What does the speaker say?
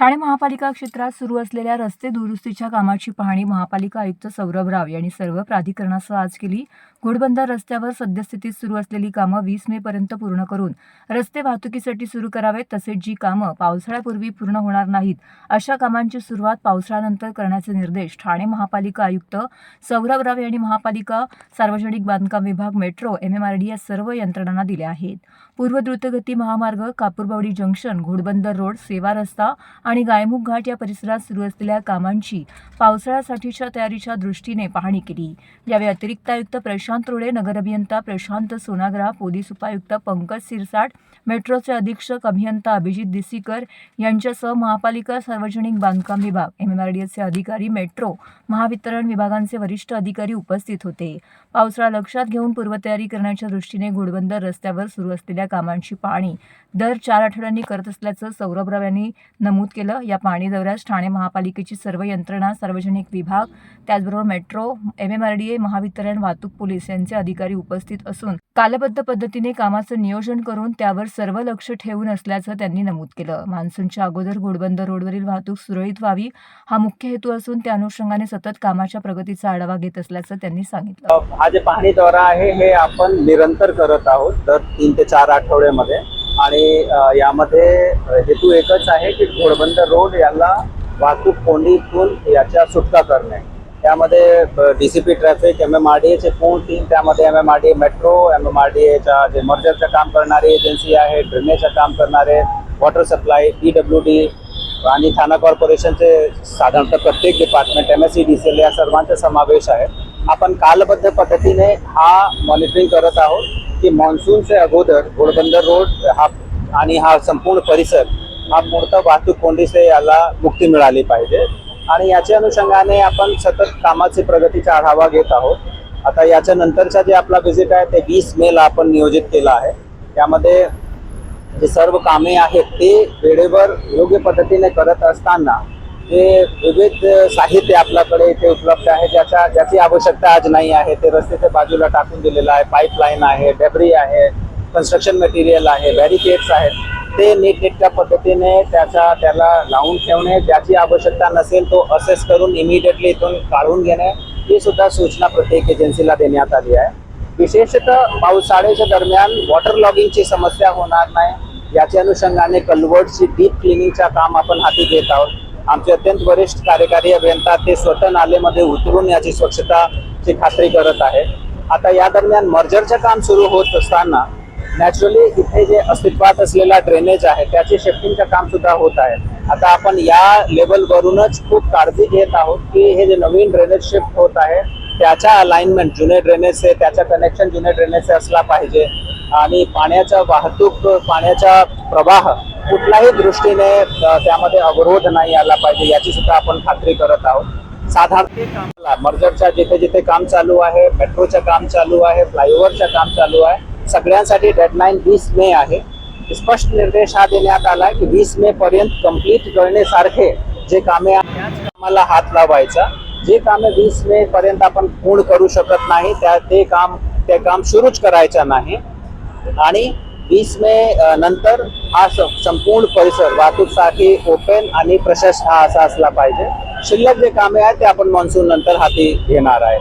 ठाणे महापालिका क्षेत्रात सुरू असलेल्या रस्ते दुरुस्तीच्या कामाची पाहणी महापालिका आयुक्त सौरभ राव यांनी सर्व प्राधिकरणासह आज केली. घोडबंदर रस्त्यावर सद्यस्थितीत सुरू असलेली कामं वीस मे पर्यंत पूर्ण करून रस्ते वाहतुकीसाठी सुरू करावेत तसेच जी कामं पावसाळ्यापूर्वी पूर्ण होणार नाहीत अशा कामांची सुरुवात पावसाळ्यानंतर करण्याचे निर्देश ठाणे महापालिका आयुक्त सौरभ राव यांनी महापालिका सार्वजनिक बांधकाम विभाग मेट्रो एमएमआरडी या सर्व यंत्रणांना दिले आहेत. पूर्व द्रुतगती महामार्ग कापूरबावडी जंक्शन घोडबंदर रोड सेवा रस्ता आणि गायमुख घाट या परिसरात सुरू असलेल्या कामांची पावसाळ्यासाठीच्या तयारीच्या दृष्टीने पाहणी केली. यावेळी अतिरिक्त आयुक्त प्रशांत रोडे नगर अभियंता प्रशांत सोनाग्रा पोलीस उपायुक्त पंकज सिरसाट मेट्रोचे अधीक्षक अभियंता अभिजित दिसीकर यांच्यासह महापालिका सार्वजनिक बांधकाम विभाग एमएमआरडीएचे अधिकारी मेट्रो महावितरण विभागांचे वरिष्ठ अधिकारी उपस्थित होते. पावसाळा लक्षात घेऊन पूर्वतयारी करण्याच्या दृष्टीने घोडबंदर रस्त्यावर सुरू असलेल्या कामांची पाहणी दर चार आठवड्यांनी करत असल्याचं सौरभराव यांनी नमूद केलं. या पाणी दौऱ्यास ठाणे महापालिकेची सर्व यंत्रणा सार्वजनिक विभाग त्याचबरोबर metro M M R D A Mahavitaran वाहतूक पोलीस यांचे अधिकारी उपस्थित असून कालबद्ध पद्धतीने कामाचं नियोजन करून त्यावर सर्व लक्ष ठेवून असल्याचं त्यांनी नमूद केलं. मान्सूनच्या अगोदर घोडबंदर रोडवरील वाहतूक सुरळीत व्हावी हा मुख्य हेतू असून त्या अनुषंगाने सतत कामाच्या प्रगतीचा आढावा घेत असल्याचं त्यांनी सांगितलं. हा जे पाहणी दौरा आहे हे आपण निरंतर करत आहोत दर तीन ते चार आठवड्यामध्ये. आणि यामध्ये हेतू एकच आहे की घोडबंदर रोड याला वाहतूक कोंडीतून याच्या सुटका करणे. त्यामध्ये D C P traffic M M R D एचे पूर्ण टीम त्यामध्ये M M R D metro M M R D एच्या जे मर्जरचं काम करणारी एजन्सी आहे ड्रेनेजचं काम करणारे water supply P W D आणि ठाणा कॉर्पोरेशनचे साधारणतः प्रत्येक department M S C D C L या सर्वांचा समावेश आहे. आपण कालबद्ध पद्धतीने हा मॉनिटरिंग करत आहोत. की मान्सूनच्या अगोदर घोडबंदर रोड हा आणि हा संपूर्ण परिसर हा मूर्त वाहतूक कोंडीचे याला मुक्ती मिळाली पाहिजे. आणि याच्या अनुषंगाने आपण सतत कामाची प्रगतीचा आढावा घेत आहोत. आता याच्या नंतरचा जे आपला व्हिजिट आहे ते वीस मेला आपण नियोजित केला आहे. त्यामध्ये जे सर्व कामे आहेत ते वेळेवर योग्य पद्धतीने करत असताना जे विविध साहित्य आपल्याकडे इथे उपलब्ध आहे ज्याच्या ज्याची आवश्यकता आज नाही आहे ते रस्त्याच्या बाजूला टाकून दिलेलं आहे. पाईपलाईन आहे डेब्री आहे कन्स्ट्रक्शन मटेरियल आहे बॅरिकेड्स आहेत. ते नीटनेटक्या पद्धतीने त्याचा त्याला लावून ठेवणे ज्याची आवश्यकता नसेल तो असेस करून इमिडिएटली इथून काढून घेणे ही सुद्धा सूचना प्रत्येक एजन्सीला देण्यात आली आहे. विशेषतः पावसाळ्याच्या दरम्यान वॉटर लॉगिंगची समस्या होणार नाही. याच्या अनुषंगाने कल्वर्टची डीप क्लिनिंगचं काम आपण हाती घेत आहोत. आमचे अत्यंत वरिष्ठ कार्यकारी अभियंता ते स्वतः नालेमध्ये उतरून याची स्वच्छताची खात्री करत आहे आता या दरम्यान मर्जरचं काम सुरू होत असताना नॅचरली इथे जे अस्तित्वात असलेला ड्रेनेज आहे त्याचे शिफ्टिंगचं काम सुद्धा होत आहे. आता आपण या लेवलवरूनच खूप काळजी घेत आहोत की हे जे नवीन ड्रेनेज शिफ्ट होत आहे त्याच्या अलाइनमेंट जुने ड्रेनेजचे त्याचं कनेक्शन जुने ड्रेनेजचे असला पाहिजे. आणि पाण्याचा वाहतूक पाण्याचा प्रवाह कुठल्याही दृष्टीने त्यामध्ये अवरोध नाही आला पाहिजे याची सुद्धा आपण खात्री करत आहोत. साधारण मर्जरच्या जिथे जिथे काम चालू आहे मेट्रोचं काम चालू आहे फ्लायओव्हरचं काम चालू आहे सगळ्यांसाठी डेडलाईन वीस मे आहे. स्पष्ट निर्देश हा देण्यात आला की वीस मे पर्यंत कंप्लीट करण्यासारखे जे कामे आहेत त्याच कामाला हात लावायचा. जे कामे वीस मे पर्यंत आपण पूर्ण करू शकत नाही त्या ते काम ते काम सुरूच करायचं नाही. आणि वीस मे नंतर हा संपूर्ण परिसर वाहतूकसाठी ओपन आणि प्रशस्त हा असा असला पाहिजे. शिल्लक जे कामे आहेत ते आपण मान्सून नंतर हाती घेणार आहे.